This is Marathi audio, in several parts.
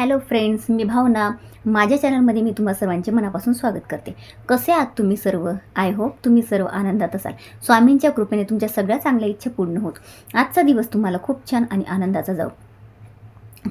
हॅलो फ्रेंड्स मी भावना. माझ्या चॅनलमध्ये मी तुम्हा सर्वांचे मनापासून स्वागत करते. कसे आहात तुम्ही सर्व? आय होप तुम्ही सर्व आनंदात असाल. स्वामींच्या कृपेने तुमच्या सगळ्या चांगल्या इच्छा पूर्ण होत. आजचा दिवस तुम्हाला खूप छान आणि आनंदाचा जाऊ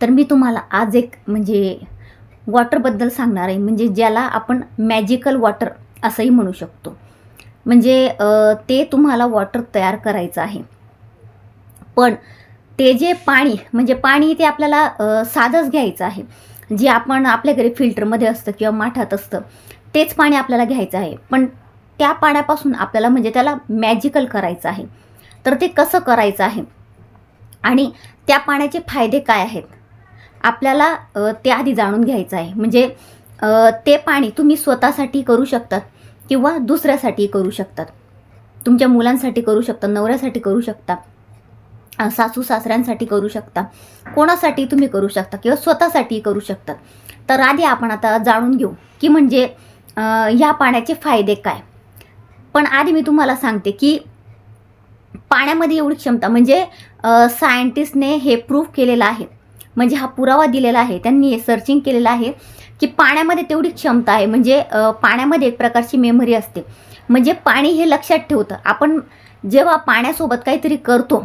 तर मी तुम्हाला आज एक म्हणजे वॉटरबद्दल सांगणार आहे. म्हणजे ज्याला आपण मॅजिकल वॉटर असंही म्हणू शकतो. म्हणजे ते तुम्हाला वॉटर तयार करायचं आहे. पण ते जे पाणी म्हणजे पाणी ते आपल्याला साधंच घ्यायचं आहे. जे आपण आपल्या घरी फिल्टरमध्ये असतं किंवा माठात असतं तेच पाणी आपल्याला घ्यायचं आहे. पण त्या पाण्यापासून आपल्याला म्हणजे त्याला मॅजिकल करायचं आहे. तर ते कसं करायचं आहे? आणि त्या पाण्याचे फायदे काय आहेत? आपल्याला ते आधी जाणून घ्यायचं आहे. म्हणजे ते पाणी तुम्ही स्वतःसाठी करू शकतात किंवा दुसऱ्यासाठी करू शकतात. तुमच्या मुलांसाठी करू शकता नवऱ्यासाठी करू शकता. सासू सासऱ्यांसाठी करू शकता. कोणासाठी तुम्ही करू शकता किंवा स्वतःसाठी करू शकता. तर आधी आपण आता जाणून घेऊ की म्हणजे ह्या पाण्याचे फायदे काय? पण आधी मी तुम्हाला सांगते की पाण्यामध्ये एवढी क्षमता म्हणजे सायंटिस्टने हे प्रूफ केलेलं आहे. म्हणजे हा पुरावा दिलेला आहे त्यांनी हे सर्चिंग केलेलं आहे की पाण्यामध्ये तेवढी क्षमता आहे. म्हणजे पाण्यामध्ये एक प्रकारची मेमरी असते. म्हणजे पाणी हे लक्षात ठेवतं. आपण जेव्हा पाण्यासोबत काहीतरी करतो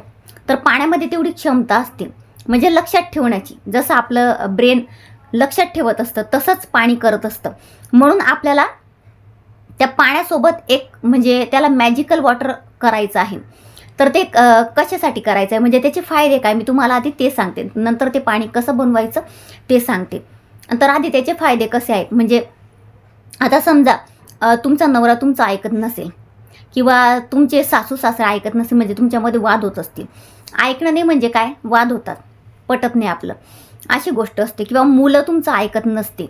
तर पाण्यामध्ये तेवढी क्षमता असते. म्हणजे लक्षात ठेवण्याची. जसं आपलं ब्रेन लक्षात ठेवत असतं तसंच पाणी करत असतं. म्हणून आपल्याला त्या पाण्यासोबत एक म्हणजे त्याला मॅजिकल वॉटर करायचं आहे. तर ते कशासाठी करायचं आहे? म्हणजे त्याचे फायदे काय? मी तुम्हाला आधी ते सांगते. नंतर ते पाणी कसं बनवायचं ते सांगते. तर आधी त्याचे फायदे कसे आहेत? म्हणजे आता समजा तुमचा नवरा तुमचा ऐकत नसेल किंवा तुमचे सासू सासरे ऐकत नसेल म्हणजे तुमच्यामध्ये वाद होत असतील. ऐकणं नाही म्हणजे काय? वाद होतात. पटत नाही आपलं. अशी गोष्ट असते किंवा मुलं तुमचं ऐकत नसते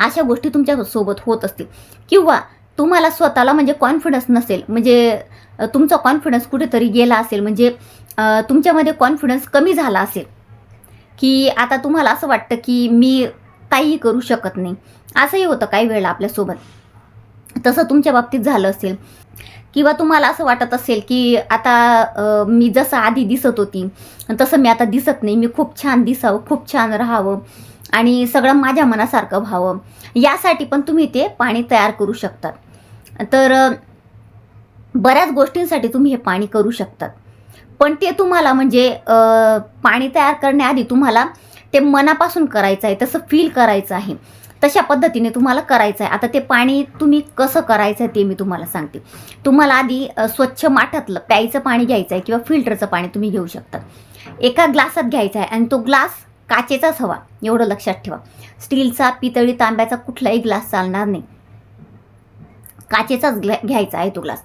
अशा गोष्टी तुमच्यासोबत होत असतील. किंवा तुम्हाला स्वतःला म्हणजे कॉन्फिडन्स नसेल म्हणजे तुमचा कॉन्फिडन्स कुठेतरी गेला असेल म्हणजे तुमच्यामध्ये कॉन्फिडन्स कमी झाला असेल. की आता तुम्हाला असं वाटतं की मी काहीही करू शकत नाही. असंही होतं काही वेळेला आपल्यासोबत. तसं तुमच्या बाबतीत झालं असेल. किंवा तुम्हाला असं वाटत असेल की आता मी जसं आधी दिसत होती तसं मी आता दिसत नाही. मी खूप छान दिसावं खूप छान राहावं आणि सगळं माझ्या मनासारखं व्हावं. यासाठी पण तुम्ही ते पाणी तयार करू शकतात तर बऱ्याच गोष्टींसाठी तुम्ही हे पाणी करू शकतात पण ते तुम्हाला म्हणजे पाणी तयार करण्याआधी तुम्हाला ते मनापासून करायचं आहे तसं फील करायचं आहे. तशा पद्धतीने तुम्हाला करायचं आहे. आता ते पाणी तुम्ही कसं करायचं आहे ते मी तुम्हाला सांगते. तुम्हाला आधी स्वच्छ माठातलं प्यायचं पाणी घ्यायचं आहे किंवा फिल्टरचं पाणी तुम्ही घेऊ शकता. एका ग्लासात घ्यायचा आहे आणि तो ग्लास काचेचाच हवा एवढं लक्षात ठेवा. स्टीलचा पितळी तांब्याचा कुठलाही ग्लास चालणार नाही. काचेचाच ग्ला घ्यायचा आहे तो ग्लास.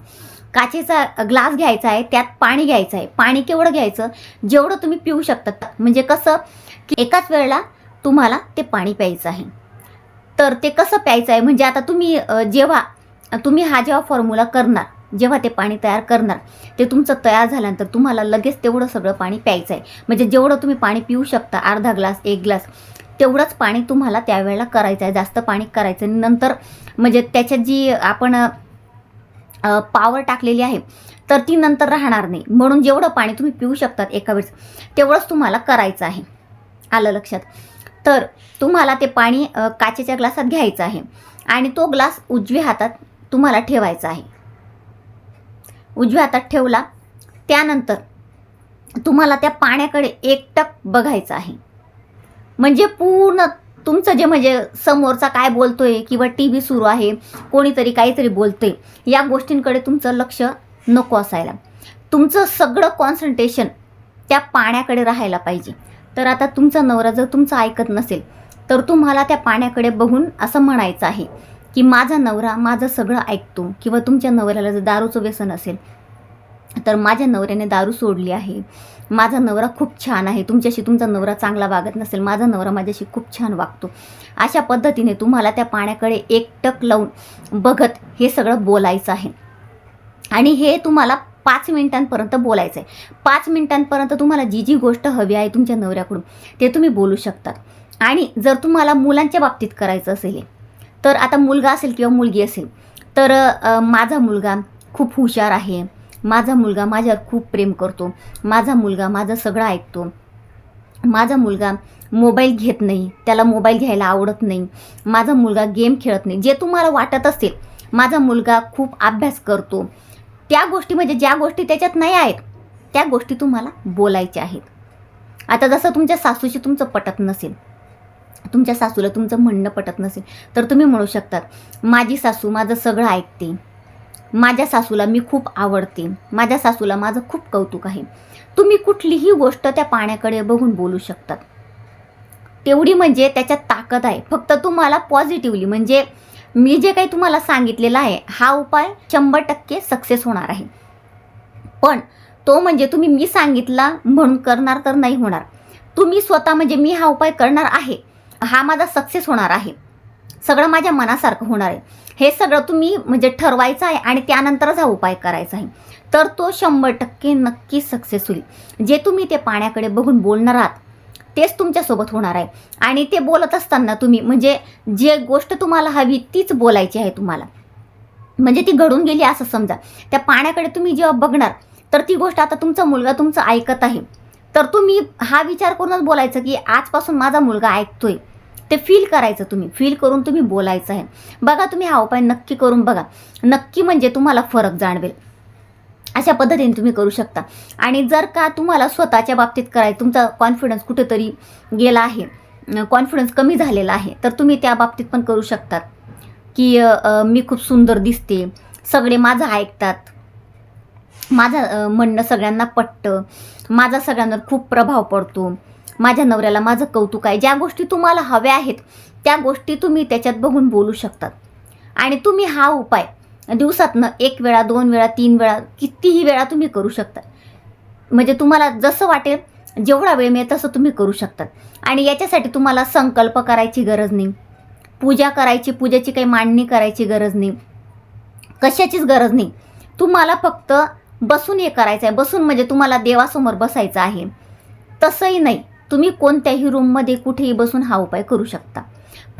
काचेचा ग्लास घ्यायचा आहे त्यात पाणी घ्यायचं आहे. पाणी केवढं घ्यायचं? जेवढं तुम्ही पिऊ शकता. म्हणजे कसं की एकाच वेळेला तुम्हाला ते पाणी प्यायचं आहे. तर ते कसं प्यायचं आहे? म्हणजे आता तुम्ही जेव्हा तुम्ही हा जेव्हा फॉर्म्युला करणार जेव्हा ते पाणी तयार करणार ते तुमचं तयार झाल्यानंतर तुम्हाला लगेच तेवढं सगळं पाणी प्यायचं आहे. म्हणजे जेवढं तुम्ही पाणी पिऊ शकता अर्धा ग्लास एक ग्लास तेवढंच पाणी तुम्हाला त्यावेळेला करायचं आहे. जास्त पाणी करायचं आणि नंतर म्हणजे त्याच्यात जी आपण पावर टाकलेली आहे तर ती नंतर राहणार नाही. म्हणून जेवढं पाणी तुम्ही पिऊ शकतात एका वेळेस तेवढंच तुम्हाला करायचं आहे. आलं लक्षात? तर तुम्हाला ते पाणी काचेच्या ग्लासात घ्यायचं आहे. आणि तो ग्लास उजव्या हातात तुम्हाला ठेवायचा आहे. उजव्या हातात ठेवला त्यानंतर तुम्हाला त्या पाण्याकडे एकटक बघायचं आहे. म्हणजे पूर्ण तुमचं जे म्हणजे समोरचा काय बोलतोय किंवा टी व्ही सुरू आहे कोणीतरी काहीतरी बोलते या गोष्टींकडे तुमचं लक्ष नको असायला. तुमचं सगळं कॉन्सन्ट्रेशन त्या पाण्याकडे राहायला पाहिजे. तर आता तुमचा नवरा जर तुमचं ऐकत नसेल तर तुम्हाला त्या पाण्याकडे बघून असं म्हणायचं आहे की माझा नवरा माझं सगळं ऐकतो किंवा तुमच्या नवऱ्याला जर दारूचं व्यसन असेल तर माझ्या नवऱ्याने दारू सोडली आहे. माझा नवरा खूप छान आहे. तुमच्याशी तुमचा नवरा चांगला वागत नसेल माझा नवरा माझ्याशी खूप छान वागतो. अशा पद्धतीने तुम्हाला त्या पाण्याकडे एकटक लावून बघत हे सगळं बोलायचं आहे. आणि हे तुम्हाला पाच मिनिटांपर्यंत बोलायचं आहे पाच मिनिटांपर्यंत तुम्हाला जी जी गोष्ट हवी आहे तुमच्या नवऱ्याकडून ते तुम्ही बोलू शकतात. आणि जर तुम्हाला मुलांच्या बाबतीत करायचं असेल तर आता मुलगा असेल किंवा मुलगी असेल तर माझा मुलगा खूप हुशार आहे. माझा मुलगा माझ्यावर खूप प्रेम करतो. माझा मुलगा माझं सगळं ऐकतो. माझा मुलगा मोबाईल घेत नाही. त्याला मोबाईल घ्यायला आवडत नाही. माझा मुलगा गेम खेळत नाही. जे तुम्हाला वाटत असेल माझा मुलगा खूप अभ्यास करतो. त्या गोष्टी म्हणजे ज्या गोष्टी त्याच्यात नाही आहेत त्या गोष्टी तुम्हाला बोलायच्या आहेत. आता जसं तुमच्या सासूशी तुमचं पटत नसेल तुमच्या सासूला तुमचं म्हणणं पटत नसेल तर तुम्ही म्हणू शकतात माझी सासू माझं सगळं ऐकते. माझ्या सासूला मी खूप आवडते. माझ्या सासूला माझं खूप कौतुक आहे. तुम्ही कुठलीही गोष्ट त्या पाण्याकडे बघून बोलू शकतात. तेवढी म्हणजे त्याच्यात ताकद आहे. फक्त तुम्हाला पॉझिटिव्हली म्हणजे मी जे काही तुम्हाला सांगितलेलं आहे हा उपाय शंभर टक्के सक्सेस होणार आहे. पण तो म्हणजे तुम्ही मी सांगितला म्हणून करणार तर नाही होणार. तुम्ही स्वतः म्हणजे मी हा उपाय करणार आहे हा माझा सक्सेस होणार आहे. सगळं माझ्या मनासारखं होणार आहे. हे सगळं तुम्ही म्हणजे ठरवायचं आहे आणि त्यानंतरच हा उपाय करायचा आहे. तर तो शंभर टक्के नक्की सक्सेस होईल. जे तुम्ही ते पाण्याकडे बघून बोलणार आहात तेच तुमच्यासोबत होणार आहे. आणि ते बोलत असताना तुम्ही म्हणजे जे गोष्ट तुम्हाला हवी तीच बोलायची आहे तुम्हाला. म्हणजे ती घडून गेली असं समजा. त्या पाण्याकडे तुम्ही जेव्हा बघणार तर ती गोष्ट आता तुमचा मुलगा तुमचं ऐकत आहे. तर तुम्ही हा विचार करूनच बोलायचं की आजपासून माझा मुलगा ऐकतोय. ते फील करायचं तुम्ही. फील करून तुम्ही बोलायचं आहे. बघा तुम्ही हा उपाय नक्की करून बघा. नक्की म्हणजे तुम्हाला फरक जाणवेल. अशा पद्धतीने तुम्ही करू शकता. आणि जर का तुम्हाला स्वतःच्या बाबतीत करायचं तुमचा कॉन्फिडन्स कुठेतरी गेला आहे कॉन्फिडन्स कमी झालेला आहे तर तुम्ही त्या बाबतीत पण करू शकतात. की मी खूप सुंदर दिसते सगळे माझं ऐकतात माझं म्हणणं सगळ्यांना पटतं माझा सगळ्यांवर खूप प्रभाव पडतो माझ्या नवऱ्याला माझं कौतुक आहे ज्या गोष्टी तुम्हाला हव्या आहेत त्या गोष्टी तुम्ही त्याच्यात बघून बोलू शकतात. आणि तुम्ही हा उपाय दिवसातनं एक वेळा दोन वेळा तीन वेळा कितीही वेळा तुम्ही करू शकता. म्हणजे तुम्हाला जसं वाटेल जेवढा वेळ मिळेल तसं तुम्ही करू शकतात आणि याच्यासाठी तुम्हाला संकल्प करायची गरज नाही. पूजा करायची पूजेची काही मांडणी करायची गरज नाही. कशाचीच गरज नाही. तुम्हाला फक्त बसून हे करायचं आहे बसून म्हणजे तुम्हाला देवासमोर बसायचं आहे. तसंही नाही. तुम्ही कोणत्याही रूममध्ये कुठेही बसून हा उपाय करू शकता.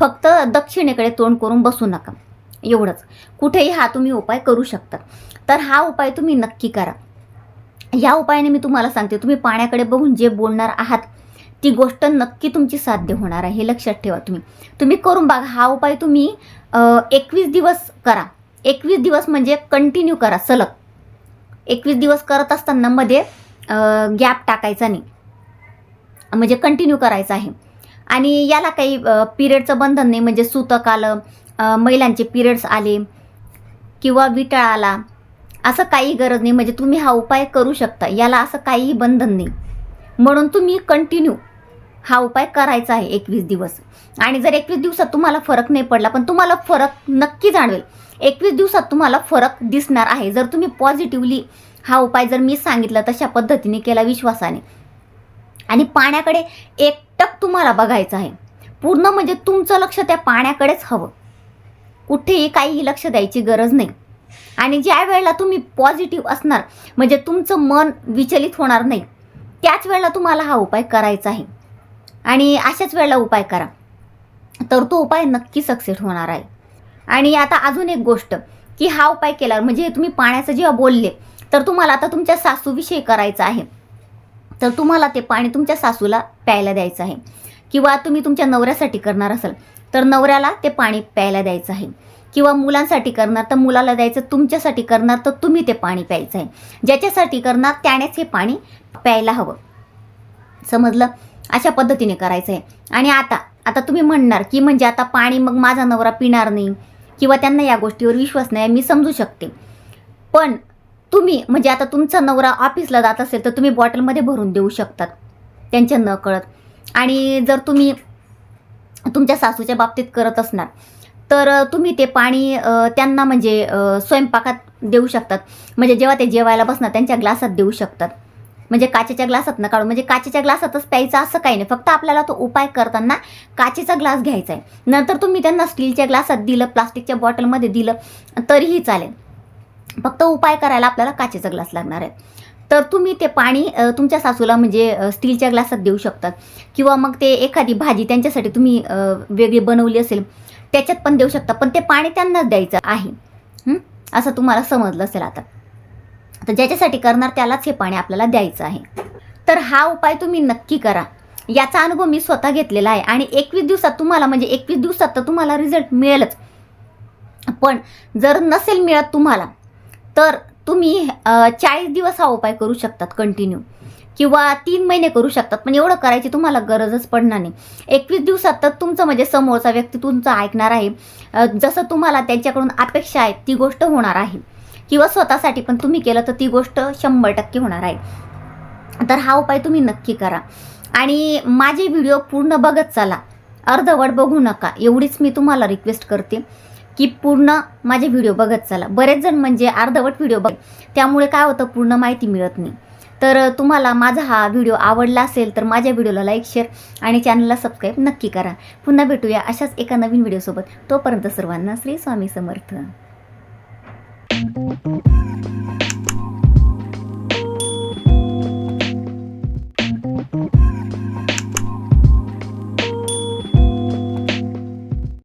फक्त दक्षिणेकडे तोंड करून बसू नका. एवढंच. कुठेही हा तुम्ही उपाय करू शकता. तर हा उपाय तुम्ही नक्की करा. या उपायाने मी तुम्हाला सांगते तुम्ही पाण्याकडे बघून जे बोलणार आहात ती गोष्ट नक्की तुमची साध्य होणार आहे हे लक्षात ठेवा तुम्ही. तुम्ही करून बघा हा उपाय तुम्ही एकवीस दिवस करा. एकवीस दिवस म्हणजे कंटिन्यू करा सलग. एकवीस दिवस करत असताना मध्ये गॅप टाकायचा नाही. म्हणजे कंटिन्यू करायचं आहे. आणि याला काही पिरियडचं बंधन नाही म्हणजे सूतक आलं महिलांचे पिरियड्स आले किंवा विटाळ आला असं काही गरज नाही. म्हणजे तुम्ही हा उपाय करू शकता. याला असं काहीही बंधन नाही. म्हणून तुम्ही कंटिन्यू हा उपाय करायचा आहे एकवीस दिवस. आणि जर एकवीस दिवसात तुम्हाला फरक नाही पडला पण तुम्हाला फरक नक्की जाणवेल. एकवीस दिवसात तुम्हाला फरक दिसणार आहे. जर तुम्ही पॉझिटिव्हली हा उपाय जर मी सांगितला तशा पद्धतीने केला विश्वासाने. आणि पाण्याकडे एकटक तुम्हाला बघायचं आहे. पूर्ण म्हणजे तुमचं लक्ष त्या पाण्याकडेच हवं. कुठेही काहीही लक्ष द्यायची गरज नाही. आणि ज्या वेळेला तुम्ही पॉझिटिव्ह असणार म्हणजे तुमचं मन विचलित होणार नाही त्याच वेळेला तुम्हाला हा उपाय करायचा आहे. आणि अशाच वेळेला उपाय करा. तर तो उपाय नक्की सक्सेस होणार आहे. आणि आता अजून एक गोष्ट की हा उपाय केल्यावर म्हणजे तुम्ही पाण्याचं जेव्हा बोलले तर तुम्हाला आता तुमच्या सासूविषयी करायचं आहे. तर तुम्हाला ते पाणी तुमच्या सासूला प्यायला द्यायचं आहे. किंवा तुम्ही तुमच्या नवऱ्यासाठी करणार असाल तर नवऱ्याला ते पाणी प्यायला द्यायचं आहे. किंवा मुलांसाठी करणार तर मुलाला द्यायचं तुमच्यासाठी करणार तर तुम्ही ते पाणी प्यायचं आहे. ज्याच्यासाठी करणार त्यानेच हे पाणी प्यायला हवं. समजलं? अशा पद्धतीने करायचं आहे. आणि आता आता तुम्ही म्हणणार की म्हणजे आता पाणी मग माझा नवरा पिणार नाही किंवा त्यांना या गोष्टीवर विश्वास नाही मी समजू शकते. पण तुम्ही म्हणजे आता तुमचा नवरा ऑफिसला जात असेल तर तुम्ही बॉटलमध्ये भरून देऊ शकतात. त्यांच्या न कळत आणि जर तुम्ही तुमच्या सासूच्या बाबतीत करत असणार. तर तुम्ही ते पाणी त्यांना म्हणजे स्वयंपाकात देऊ शकतात. म्हणजे जेव्हा ते जेवायला बसणार त्यांच्या ग्लासात देऊ शकतात. म्हणजे काचेच्या ग्लासात न काढून म्हणजे काचेच्या ग्लासातच प्यायचं असं काही नाही. फक्त आपल्याला तो उपाय करताना काचेचा ग्लास घ्यायचा आहे नंतर तुम्ही त्यांना स्टीलच्या ग्लासात दिलं प्लास्टिकच्या बॉटलमध्ये दिलं तरीही चालेल. फक्त उपाय करायला आपल्याला काचेचा ग्लास लागणार आहे. तर तुम्ही ते पाणी तुमच्या सासूला म्हणजे स्टीलच्या ग्लासात देऊ शकतात. किंवा मग ते एखादी भाजी त्यांच्यासाठी तुम्ही वेगळी बनवली असेल त्याच्यात पण देऊ शकता. पण ते पाणी त्यांनाच द्यायचं आहे. असं तुम्हाला समजलं असेल आता. तर ज्याच्यासाठी करणार त्यालाच हे पाणी आपल्याला द्यायचं आहे. तर हा उपाय तुम्ही नक्की करा. याचा अनुभव मी स्वतः घेतलेला आहे आणि एकवीस दिवसात तुम्हाला म्हणजे एकवीस दिवसात तर तुम्हाला रिझल्ट मिळेलच. पण जर नसेल मिळत तुम्हाला तर तुम्ही चाळीस दिवस हा उपाय करू शकतात कंटिन्यू किंवा तीन महिने करू शकतात पण एवढं करायची तुम्हाला गरजच पडणार नाही. एकवीस दिवसात तर तुमचं म्हणजे समोरचा व्यक्ती तुमचं ऐकणार आहे. जसं तुम्हाला त्यांच्याकडून अपेक्षा आहे ती गोष्ट होणार आहे. किंवा स्वतःसाठी पण तुम्ही केलं तर ती गोष्ट शंभर टक्के होणार आहे. तर हा उपाय तुम्ही नक्की करा. आणि माझे व्हिडिओ पूर्ण बघत चला. अर्धवट बघू नका. एवढीच मी तुम्हाला रिक्वेस्ट करते. की पूर्ण माझे व्हिडिओ बघत चला. बरेच जण म्हणजे अर्धवट व्हिडिओ बघ त्यामुळे काय होतं पूर्ण माहिती मिळत नाही. तर तुम्हाला माझा हा व्हिडिओ आवडला असेल तर माझ्या व्हिडिओला लाईक शेअर आणि चॅनलला सबस्क्राईब नक्की करा. पुन्हा भेटूया अशाच एका नवीन व्हिडिओसोबत तोपर्यंत सर्वांना श्री स्वामी समर्थ.